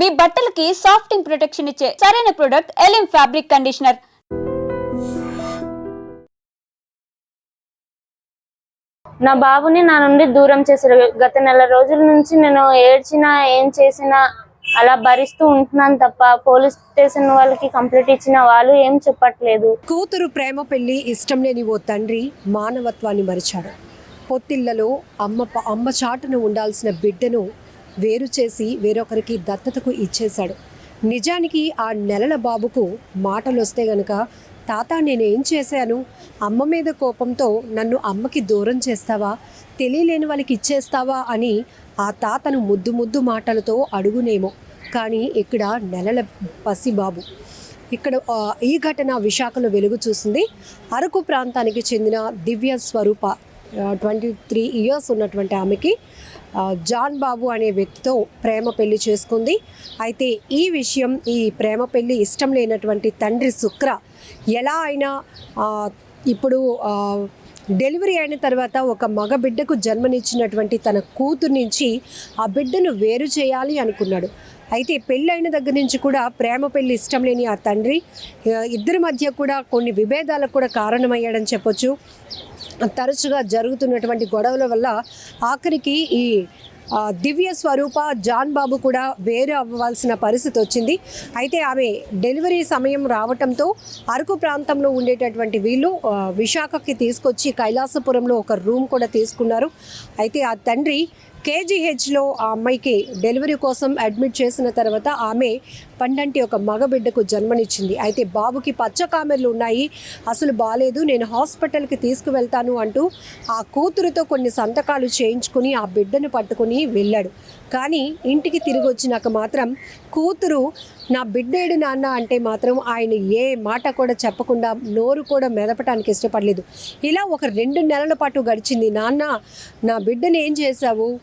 మీ బట్టలకి సాఫ్టింగ్ ప్రొటెక్షన్ ఇచ్చే సరైన ప్రొడక్ట్ ఎలిమ్ ఫ్యాబ్రిక్ కండిషనర్ నా బాబుని నా నుండి దూరం చేశారు. గత నెల రోజుల నుంచి నేను ఏడ్చినా ఏం చేసినా అలా భరిస్తూ ఉంటున్నాను తప్ప పోలీస్ స్టేషన్ వాళ్ళకి కంప్లైంట్ ఇచ్చిన వాళ్ళు ఏం చెప్పట్లేదు. కూతురు ప్రేమ పెళ్ళి ఇష్టం లేని ఓ తండ్రి మానవత్వాన్ని మరిచాడు. పొత్తిళ్ళలో అమ్మ అమ్మ చాటున ఉండాల్సిన బిడ్డను వేరు చేసి వేరొకరికి దత్తతకు ఇచ్చేశాడు. నిజానికి ఆ నెలల బాబుకు మాటలు వస్తే గనుక తాత నేనేం చేశాను? అమ్మ మీద కోపంతో నన్ను అమ్మకి దూరం చేస్తావా? తెలియలేని వాళ్ళకి ఇచ్చేస్తావా? అని ఆ తాతను ముద్దు ముద్దు మాటలతో అడుగునేమో. కానీ ఇక్కడ నెలల పసిబాబు ఇక్కడ ఈ ఘటన విశాఖలో వెలుగు చూసింది. అరకు ప్రాంతానికి చెందిన Divya Swaroopa. Twenty three years ఉన్నటువంటి ఆమెకి జాన్ బాబు అనే వ్యక్తితో ప్రేమ పెళ్ళి చేసుకుంది. అయితే ఈ విషయం ఈ ప్రేమ పెళ్ళి ఇష్టం లేనటువంటి తండ్రి శుక్ర ఎలా అయినా ఇప్పుడు డెలివరీ అయిన తర్వాత ఒక మగ బిడ్డకు జన్మనిచ్చినటువంటి తన కూతురు నుంచి ఆ బిడ్డను వేరు చేయాలి అనుకున్నాడు. అయితే పెళ్ళైన దగ్గర నుంచి కూడా ప్రేమ పెళ్ళి ఇష్టం లేని ఆ తండ్రి ఇద్దరి మధ్య కూడా కొన్ని విభేదాలకు కూడా కారణమయ్యాడని చెప్పొచ్చు. తరచుగా జరుగుతున్నటువంటి గొడవల వల్ల ఆఖరికి ఈ దివ్య స్వరూప జాన్ బాబు కూడా వేరు అవ్వాల్సిన పరిస్థితి వచ్చింది. అయితే ఆమె డెలివరీ సమయం రావటంతో అరకు ప్రాంతంలో ఉండేటటువంటి వీళ్ళు విశాఖకి తీసుకొచ్చి కైలాసపురంలో ఒక రూమ్ కూడా తీసుకున్నారు. అయితే ఆ తండ్రి కేజీహెచ్లో ఆ అమ్మాయికి డెలివరీ కోసం అడ్మిట్ చేసిన తర్వాత ఆమె పండంటి ఒక మగబిడ్డకు జన్మనిచ్చింది. అయితే బాబుకి పచ్చ కామెర్లు ఉన్నాయి. అసలు బాగాలేదు నేను హాస్పిటల్కి తీసుకువెళ్తాను అంటూ ఆ కూతురుతో కొన్ని సంతకాలు చేయించుకుని ఆ బిడ్డను పట్టుకుని వెళ్ళాడు. కానీ ఇంటికి తిరిగి వచ్చినాక మాత్రం కూతురు నా బిడ్డేడు నాన్న అంటే మాత్రం ఆయన ఏ మాట కూడా చెప్పకుండా నోరు కూడా మెదపటానికి ఇష్టపడలేదు. ఇలా ఒక రెండు నెలల పాటు గడిచింది. నాన్న నా బిడ్డను ఏం చేశావు?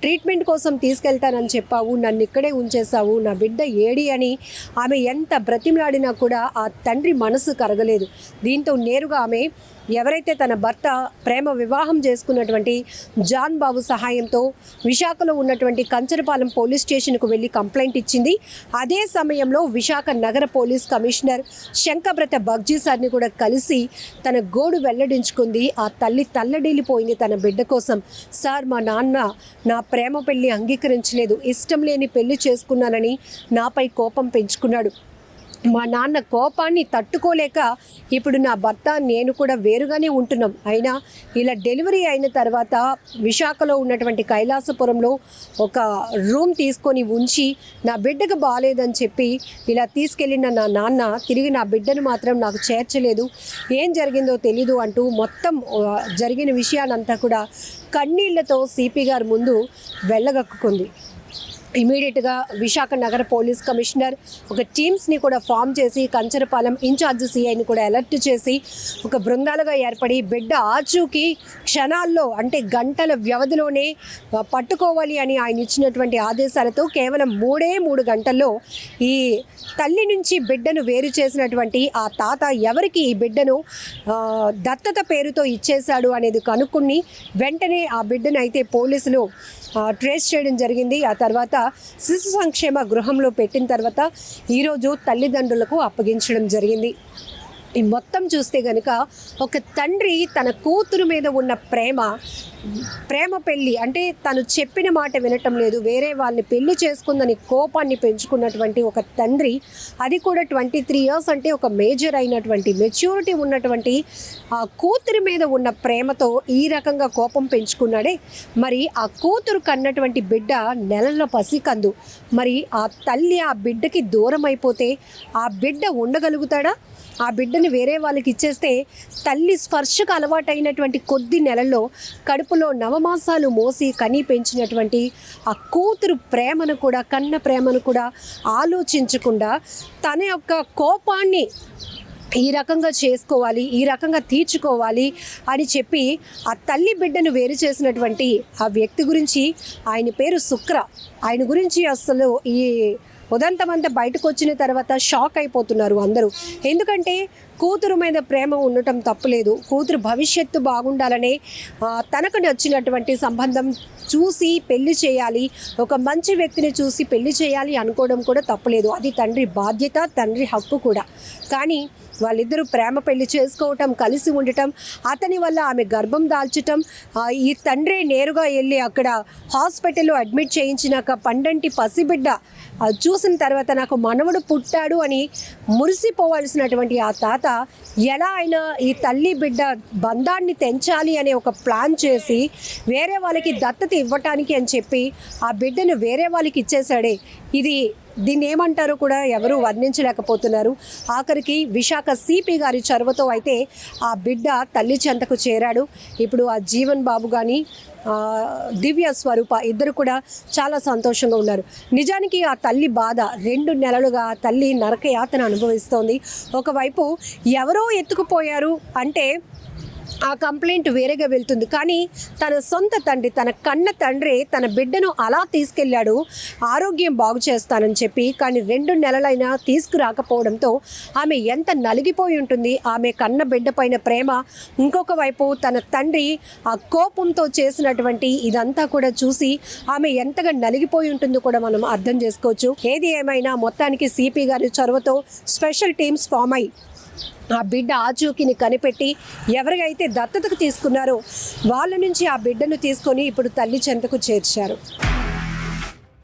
ట్రీట్మెంట్ కోసం తీసుకెళ్తానని చెప్పావు నన్ను ఇక్కడే ఉంచేశావు నా బిడ్డ ఏడి అని ఆమె ఎంత బ్రతిమలాడినా కూడా ఆ తండ్రి మనసు కరగలేదు. దీంతో నేరుగా ఆమె ఎవరైతే తన భర్త ప్రేమ వివాహం చేసుకున్నటువంటి జాన్ బాబు సహాయంతో విశాఖలో ఉన్నటువంటి కంచరపాలెం పోలీస్ స్టేషన్కు వెళ్ళి కంప్లైంట్ ఇచ్చింది. అదే సమయంలో విశాఖ నగర పోలీస్ కమిషనర్ శంకబ్రత బగ్జీ సార్ని కూడా కలిసి తన గోడు వెల్లడించుకుంది. ఆ తల్లి తల్లడిల్లిపోయింది తన బిడ్డ కోసం. సార్ మా నాన్న నా ప్రేమ పెళ్ళి అంగీకరించలేదు ఇష్టం లేని పెళ్ళి చేసుకున్నానని నాపై కోపం పెంచుకున్నాడు. మా నాన్న కోపాన్ని తట్టుకోలేక ఇప్పుడు నా భర్త నేను కూడా వేరుగానే ఉంటున్నాం. అయినా ఇలా డెలివరీ అయిన తర్వాత విశాఖలో ఉన్నటువంటి కైలాసపురంలో ఒక రూమ్ తీసుకొని ఉంచి నా బిడ్డకు బాగాలేదని చెప్పి ఇలా తీసుకెళ్ళిన నా నాన్న తిరిగి నా బిడ్డను మాత్రం నాకు చేర్చలేదు. ఏం జరిగిందో తెలీదు అంటూ మొత్తం జరిగిన విషయాలంతా కూడా కన్నీళ్ళతో సిపి గారి ముందు వెళ్ళగక్కుకుంది. ఇమీడియట్గా విశాఖ నగర పోలీస్ కమిషనర్ ఒక టీమ్స్ని కూడా ఫామ్ చేసి కంచరపాలెం ఇన్ఛార్జ్ సిఐని కూడా అలర్ట్ చేసి ఒక బృందాలుగా ఏర్పడి బిడ్డ ఆచూకి క్షణాల్లో అంటే గంటల వ్యవధిలోనే పట్టుకోవాలి అని ఆయన ఇచ్చినటువంటి ఆదేశాలతో కేవలం మూడే మూడు గంటల్లో ఈ తల్లి నుంచి బిడ్డను వేరు చేసినటువంటి ఆ తాత ఎవరికి ఈ బిడ్డను దత్తత పేరుతో ఇచ్చేశాడు అనేది కనుక్కుని వెంటనే ఆ బిడ్డను అయితే పోలీసులు ట్రేస్ చేయడం జరిగింది. ఆ తర్వాత శిశు సంక్షేమ గృహంలో పెట్టిన తర్వాత ఈరోజు తల్లిదండ్రులకు అప్పగించడం జరిగింది. ఈ మొత్తం చూస్తే గనుక ఒక తండ్రి తన కూతురు మీద ఉన్న ప్రేమ ప్రేమ పెళ్ళి అంటే తను చెప్పిన మాట వినటం లేదు. వేరే వాళ్ళని పెళ్ళి చేసుకుందని కోపాన్ని పెంచుకున్నటువంటి ఒక తండ్రి అది కూడా ట్వంటీ త్రీ ఇయర్స్ అంటే ఒక మేజర్ అయినటువంటి మెచ్యూరిటీ ఉన్నటువంటి ఆ కూతురి మీద ఉన్న ప్రేమతో ఈ రకంగా కోపం పెంచుకున్నాడే. మరి ఆ కూతురు కన్నటువంటి బిడ్డ నెలల పసికందు. మరి ఆ తల్లి ఆ బిడ్డకి దూరం అయిపోతే ఆ బిడ్డ ఉండగలుగుతాడా? ఆ బిడ్డని వేరే వాళ్ళకి ఇచ్చేస్తే తల్లి స్పర్శకు అలవాటైనటువంటి కొద్ది నెలల్లో కడుపులో నవమాసాలు మోసి కనీ పెంచినటువంటి ఆ కూతురు ప్రేమను కూడా కన్న ప్రేమను కూడా ఆలోచించకుండా తన యొక్క కోపాన్ని ఈ రకంగా చేసుకోవాలి ఈ రకంగా తీర్చుకోవాలి అని చెప్పి ఆ తల్లి బిడ్డను వేరు చేసినటువంటి ఆ వ్యక్తి గురించి ఆయన పేరు శుక్ర ఆయన గురించి అసలు ఈ ఉదంతం అంతా బయటకు వచ్చిన తర్వాత షాక్ అయిపోతున్నారు అందరూ. ఎందుకంటే కూతురు మీద ప్రేమ ఉండటం తప్పులేదు. కూతురు భవిష్యత్తు బాగుండాలనే తనకు నచ్చినటువంటి సంబంధం చూసి పెళ్ళి చేయాలి. ఒక మంచి వ్యక్తిని చూసి పెళ్ళి చేయాలి అనుకోవడం కూడా తప్పులేదు. అది తండ్రి బాధ్యత తండ్రి హక్కు కూడా. కానీ వాళ్ళిద్దరూ ప్రేమ పెళ్ళి చేసుకోవటం కలిసి ఉండటం అతని వల్ల ఆమె గర్భం దాల్చటం ఈ తండ్రి నేరుగా వెళ్ళి అక్కడ హాస్పిటల్లో అడ్మిట్ చేయించినాక పండంటి పసిబిడ్డ అది చూసిన తర్వాత నాకు మనవడు పుట్టాడు అని మురిసిపోవాల్సినటువంటి ఆ తాత ఎలా అయినా ఈ తల్లి బిడ్డ బంధాన్ని తెంచాలి అనే ఒక ప్లాన్ చేసి వేరే వాళ్ళకి దత్తత ఇవ్వటానికి అని చెప్పి ఆ బిడ్డను వేరే వాళ్ళకి ఇచ్చేశాడే. ఇది దీన్ని ఏమంటారో కూడా ఎవరూ వర్ణించలేకపోతున్నారు. ఆఖరికి విశాఖ సిపి గారి చొరవతో అయితే ఆ బిడ్డ తల్లి చెంతకు చేరాడు. ఇప్పుడు ఆ జీవన్ బాబు కానీ దివ్య స్వరూప ఇద్దరు కూడా చాలా సంతోషంగా ఉన్నారు. నిజానికి ఆ తల్లి బాధ రెండు నెలలుగా ఆ తల్లి నరకయాతన అనుభవిస్తోంది. ఒకవైపు ఎవరో ఎత్తుకుపోయారు అంటే ఆ కంప్లైంట్ వేరేగా వెళ్తుంది. కానీ తన సొంత తండ్రి తన కన్న తండ్రి తన బిడ్డను అలా తీసుకెళ్ళాడు. ఆరోగ్యం బాగు చేస్తానని చెప్పి కానీ రెండు నెలలైనా తీసుకురాకపోవడంతో ఆమె ఎంత నలిగిపోయి ఉంటుంది. ఆమె కన్న బిడ్డ పైన ప్రేమ. ఇంకొక వైపు తన తండ్రి ఆ కోపంతో చేసినటువంటి ఇదంతా కూడా చూసి ఆమె ఎంతగా నలిగిపోయి ఉంటుందో కూడా మనం అర్థం చేసుకోవచ్చు. ఏది ఏమైనా మొత్తానికి సిపి గారి చొరవతో స్పెషల్ టీమ్స్ ఫామ్ అయి ఆ బిడ్డ ఆచూకీని కనిపెట్టి ఎవరికైతే దత్తతకు తీసుకున్నారో వాళ్ళ నుంచి ఆ బిడ్డను తీసుకొని ఇప్పుడు తల్లి చెంతకు చేర్చారు.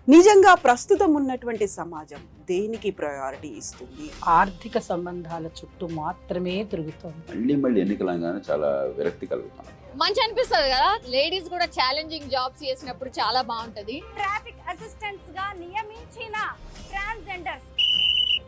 నిజంగా ప్రస్తుతం ఉన్నటువంటి సమాజం దేనికి ప్రయారిటీ ఇస్తుంది? ఆర్థిక సంబంధాల చుట్టూ మాత్రమే తిరుగుతోంది. మళ్ళీ మళ్ళీ ఎన్నికలంగానే చాలా విరక్తి కలుగుతాం మంచి అనిపిస్తుంది కదా? లేడీస్ కూడా ఛాలెంజింగ్ జాబ్స్ చేసినప్పుడు చాలా బాగుంటది. ట్రాఫిక్ అసిస్టెంట్స్గా నియమించిన ట్రాన్స్జెండర్స్